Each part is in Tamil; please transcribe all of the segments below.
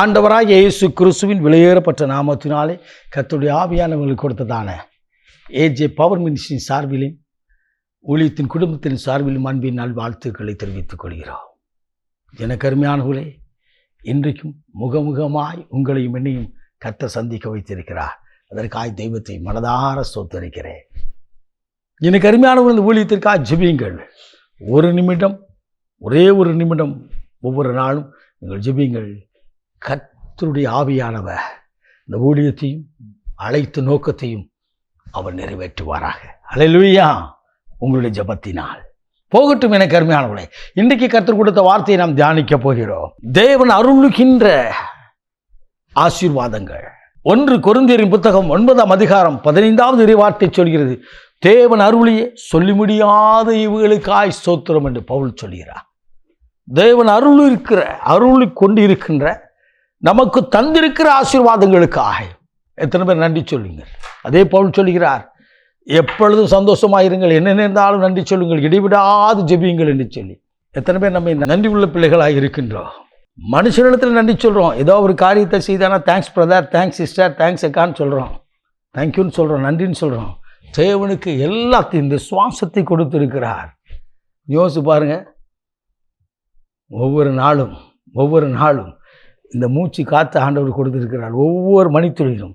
ஆண்டவராக இயேசு கிறிஸ்துவின் வெளியேறப்பட்ட நாமத்தினாலே கத்துடைய ஆவியானவர்களுக்கு கொடுத்ததான ஏஜே பவர் மினிஸ்ட்ரியின் சார்பிலும் ஊழியத்தின் குடும்பத்தின் சார்பிலும் அன்பின் நல் வாழ்த்துக்களை தெரிவித்துக் கொள்கிறோம். எனக்கருமையானவர்களே இன்றைக்கும் முகமுகமாய் உங்களையும் என்னையும் கத்த சந்திக்க வைத்திருக்கிறார். அதற்காய் தெய்வத்தை மனதார சொத்தரிக்கிறேன் எனக்கு அருமையானவர்கள் இந்த ஊழியத்திற்காக ஜிபியுங்கள். ஒரு நிமிடம் ஒரே ஒரு நிமிடம் ஒவ்வொரு நாளும் நீங்கள் ஜிபியுங்கள். கர்த்தருடைய ஆவியானவ இந்த ஊழியத்தையும் அழைத்த நோக்கத்தையும் அவர் நிறைவேற்றுவாராக. அலையிலுயா உங்களுடைய ஜபத்தினால். போகட்டும் என கருமையானவர்களே இன்றைக்கு கற்றுக் கொடுத்த வார்த்தையை நாம் தியானிக்க போகிறோம். தேவன் அருளுகின்ற ஆசீர்வாதங்கள். ஒன்று கொருந்தியரின் புத்தகம் ஒன்பதாம் அதிகாரம் பதினைந்தாவது இறைவார்த்தை சொல்கிறது தேவன் அருளியே சொல்லி முடியாத இவுகளுக்காய் சோத்திரம் என்று பவுல் சொல்கிறார். தேவன் அருள் இருக்கிற அருளி கொண்டு இருக்கின்ற நமக்கு தந்திருக்கிற ஆசீர்வாதங்களுக்காக. எத்தனை பேர் நன்றி சொல்லுங்கள் அதே போல் சொல்கிறார் எப்பொழுதும் சந்தோஷமாயிருங்கள் என்ன நேர்ந்தாலும் நன்றி சொல்லுங்கள் இடைவிடாது ஜெபியுங்கள் என்று சொல்லி. எத்தனை பேர் நம்ம நன்றி உள்ள பிள்ளைகளாக இருக்கின்றோம். மனுஷனிடத்தில் நன்றி சொல்கிறோம் ஏதோ ஒரு காரியத்தை செய்தானா thanks brother thanks sister thanks அக்கான்னு சொல்கிறோம் தேங்க்யூன்னு சொல்கிறோம் நன்றின்னு சொல்கிறோம் தேவனுக்கு எல்லாத்தையும் இந்த சுவாசத்தை கொடுத்துருக்கிறார். யோசிச்சு பாருங்க. ஒவ்வொரு நாளும் ஒவ்வொரு நாளும் இந்த மூச்சு காற்று ஆண்டவர் கொடுத்துருக்கிறார். ஒவ்வொரு மணித்துளிலும்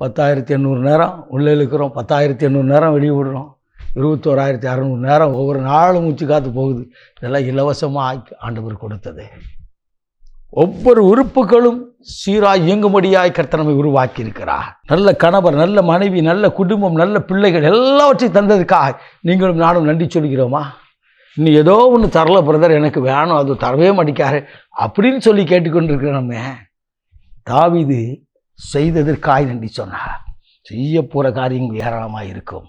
பத்தாயிரத்தி எண்ணூறு நேரம் உள்ளே இருக்கிறோம் பத்தாயிரத்தி எண்ணூறு நேரம் வெளியே விடுறோம். இருபத்தோராயிரத்தி அறநூறு நேரம் ஒவ்வொரு நாளும் மூச்சு காற்று போகுது. இதெல்லாம் இலவசமாக ஆண்டவர் கொடுத்தது. ஒவ்வொரு உறுப்புகளும் சீராய் இயங்கும்படியாய் கர்த்தனமை உருவாக்கி இருக்கிறார் நல்ல கணவர் நல்ல மனைவி நல்ல குடும்பம் நல்ல பிள்ளைகள் எல்லாவற்றையும் தந்ததுக்காக நீங்களும் நானும் நன்றி சொல்கிறோமா? இன்னும் ஏதோ ஒன்று தரல பிரதர் எனக்கு வேணும். அது தரவே மாட்டேக்காரு அப்படின்னு சொல்லி கேட்டுக்கொண்டிருக்கிற நம்ம தாவிது செய்ததற்காய் நன்றி சொன்னார். செய்ய போகிற காரியங்கள் ஏராளமாக இருக்கும்.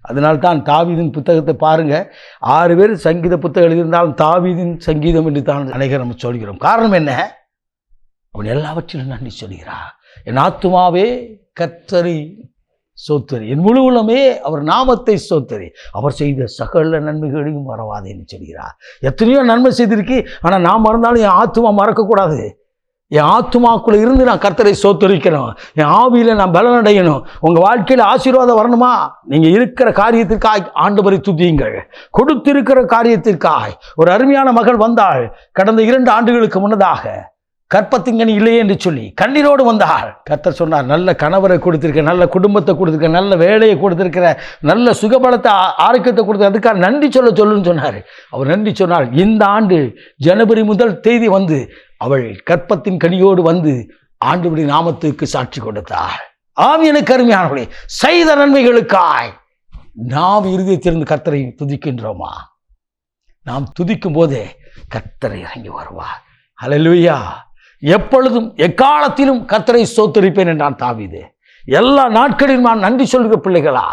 அதனால்தான் தாவீதின் புத்தகத்தை பாருங்கள் ஆறு பேர் சங்கீத புத்தகம் எழுதியிருந்தாலும் தாவீதின் சங்கீதம் என்று தான் அனைகர் நம்ம சொல்கிறோம். காரணம் என்ன? அவன் எல்லாவற்றிலும் நன்றி சொல்கிறார். என் ஆத்துமாவே கத்தரி சோத்தரி என் முழு உலமே அவர் நாமத்தை சோத்தரி அவர் செய்த சகல நன்மைகளையும் மறவாதேன்னு சொல்கிறார். எத்தனையோ நன்மை செய்திருக்கு. ஆனால் நான் மறந்தாலும் என் ஆத்துமா மறக்கக்கூடாது. என் ஆத்துமாக்குள்ளே இருந்து நான் கர்த்தரை சோத்தரிக்கணும். என் ஆவியில் நான் பலனடையணும். உங்கள் வாழ்க்கையில் ஆசீர்வாதம் வரணுமா? நீங்கள் இருக்கிற காரியத்திற்காக ஆண்டவரை துதியுங்கள். கொடுத்திருக்கிற காரியத்திற்காக. ஒரு அருமையான மகள் வந்தாள். கடந்த இரண்டு ஆண்டுகளுக்கு முன்னதாக. கற்பத்திங்கனி இல்லையே என்று சொல்லி கண்ணீரோடு வந்தாள். கர்த்தர் சொன்னார் நல்ல கணவரை கொடுத்துருக்க நல்ல குடும்பத்தை கொடுத்துருக்க நல்ல வேலையை கொடுத்துருக்கிற நல்ல சுகபலத்தை ஆரோக்கியத்தை கொடுத்த அதுக்காக நன்றி சொல்ல சொல்லுன்னு சொன்னார். அவர் நன்றி சொன்னார் இந்த ஆண்டு ஜனவரி முதல் தேதி வந்து அவள் கற்பத்தின் கனியோடு வந்து ஆண்டுபடி நாமத்துக்கு சாட்சி கொடுத்தாள். ஆவியன கருமையானவளே செய்த நன்மைகளுக்காய் நாம் இறுதியத்திலிருந்து கர்த்தரை துதிக்கின்றோமா? நாம் துதிக்கும் போதே கர்த்தரை இறங்கி வருவார். ஹalleluya எப்பொழுதும் எக்காலத்திலும் கர்த்தரை சோத்தரிப்பேன் என்றான் தாவிதே. எல்லா நாட்களிலும் நான் நன்றி சொல்கிற பிள்ளைகளா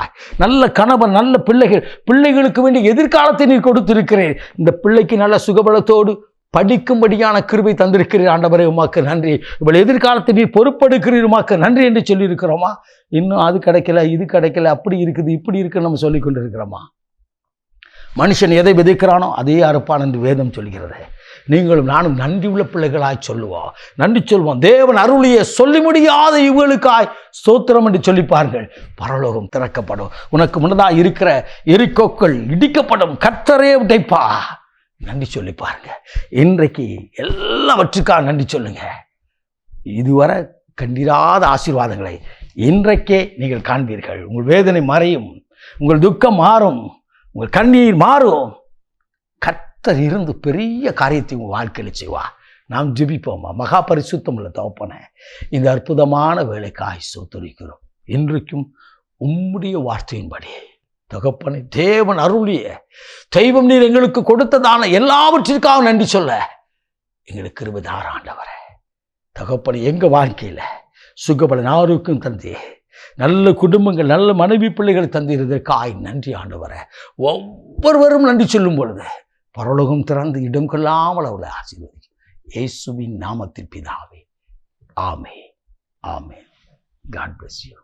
நல்ல கணவன் நல்ல பிள்ளைகள் பிள்ளைகளுக்கு வேண்டிய எதிர்காலத்தை நீ கொடுத்திருக்கிறேன். இந்த பிள்ளைக்கு நல்ல சுகபலத்தோடு படிக்கும்படியான கிருபை தந்திருக்கிறீர். ஆண்டவரே உமாக்கு நன்றி. இவள் எதிர்காலத்தை நீ பொறுப்படுக்கிறீர் உமாக்கு நன்றி என்று சொல்லியிருக்கிறோமா? இன்னும் அது கிடைக்கல இது கிடைக்கல அப்படி இருக்குது இப்படி இருக்குன்னு நம்ம சொல்லி கொண்டிருக்கிறோமா? மனுஷன் எதை விதைக்கிறானோ அதே அறுப்பான் என்று வேதம் சொல்கிறது. நீங்களும் நானும் நன்றி உள்ள பிள்ளைகளாய் சொல்லுவோம். நன்றி சொல்வோம். தேவன் அருளிய சொல்லி முடியாத இவர்களுக்காய் சோத்திரம் என்று சொல்லிப்பார்கள். பரலோகம் திறக்கப்படும். உனக்கு முன்னதாக இருக்கிற எரிக்கோக்கள் இடிக்கப்படும். கத்தரே உடைப்பா. நன்றி சொல்லி பாருங்க இன்றைக்கு எல்லாவற்றுக்காக நன்றி சொல்லுங்க. இதுவரை கண்டிராத ஆசீர்வாதங்களை இன்றைக்கே நீங்கள் காண்பீர்கள். உங்கள் வேதனை மறையும். உங்கள் துக்கம் மாறும். உங்கள் கண்ணீர் மாறும். கர்த்தர் இருந்து பெரிய காரியத்தை உங்கள் வாழ்க்கையில் செய்வா நாம் ஜெபிப்போமா? மகா பரிசுத்தமில்ல தவப்பன இந்த அற்புதமான வேலைக்காய் சோத்தரிக்கிறோம். இன்றைக்கும் உம்முடைய வார்த்தையின்படி. தகப்பனை தேவன் அருளிய தெய்வம் நீர் எங்களுக்கு கொடுத்ததான எல்லாவற்றிற்காக நன்றி சொல்ல எங்களுக்கு இருபதாறு ஆண்டவரை தகப்பனை எங்கள் வாழ்க்கையில் சுகபலன் ஆரோக்கியம் தந்தே நல்ல குடும்பங்கள் நல்ல மனைவி பிள்ளைகளை தந்திருந்ததற்காய் நன்றி ஆண்டவரை. ஒவ்வொருவரும் நன்றி சொல்லும் பொழுது பரலோகம் திறந்து இடம் கொள்ளாமல் அவளை ஆசீர்வதி இயேசுவின் நாமத்தில் பிதாவே. ஆமே ஆமே காட் பிளஸ் யூ